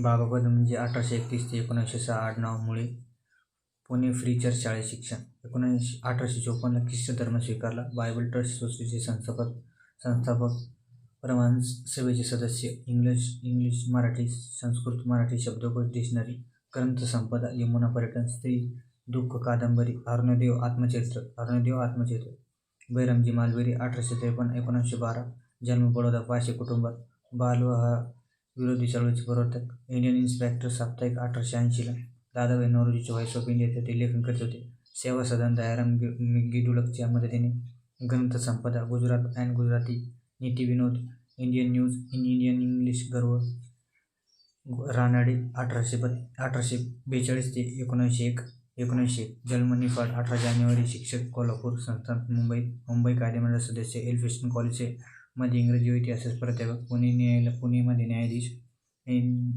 बाबा पदम म्हणजे अठराशे एकतीस ते एकोणीसशे सहा आडनाव मुळे पुणे फ्री चर्च शाळेत शिक्षण. एकोणीसशे अठराशे चोपन्नला ख्रिस्त धर्म स्वीकारला. बायबल ट्रस्ट सोसायटीचे संस्थापक संस्थापक प्रमाण सभेचे सदस्य इंग्लिश इंग्लिश मराठी संस्कृत मराठी शब्दकोश डिक्शनरी ग्रंथसंपदा यमुना पर्यटन स्त्री दुःख कादंबरी अरुणदेव आत्मचरित्र अरुणदेव आत्मचरित्र. बैरमजी मालवेरी अठराशे त्रेपन्न एकोणीसशे बारा. जन्म बडोदा पाचशे कुटुंबात. बालविवाह विरोधी चळवळीचे प्रवर्तक इंडियन इन्स्पेक्टर साप्ताहिक अठराशे ऐंशीला दादाबाई नवरोजीचे चॉईस ऑफ इंडिया ते लेखन करत होते. सेवा सदन दयाराम गि गिडुलकच्या मदतीने ग्रंथसंपदा गुजरात अँड गुजराती नीती विनोद Indian news in Indian English गर्व रानाडे अठराशे बत अठराशे बेचाळीस ते एकोणीसशे एक एकोणीसशे एक जन्म निफाड अठरा जानेवारी शिक्षक कोल्हापूर संस्थान मुंबई मुंबई कायदेमंडळ सदस्य एल्फिस्टन कॉलेजचे मध्ये इंग्रजी व इतिहासाचे प्राध्यापक पुणे न्यायालय पुणेमध्ये न्यायाधीश इन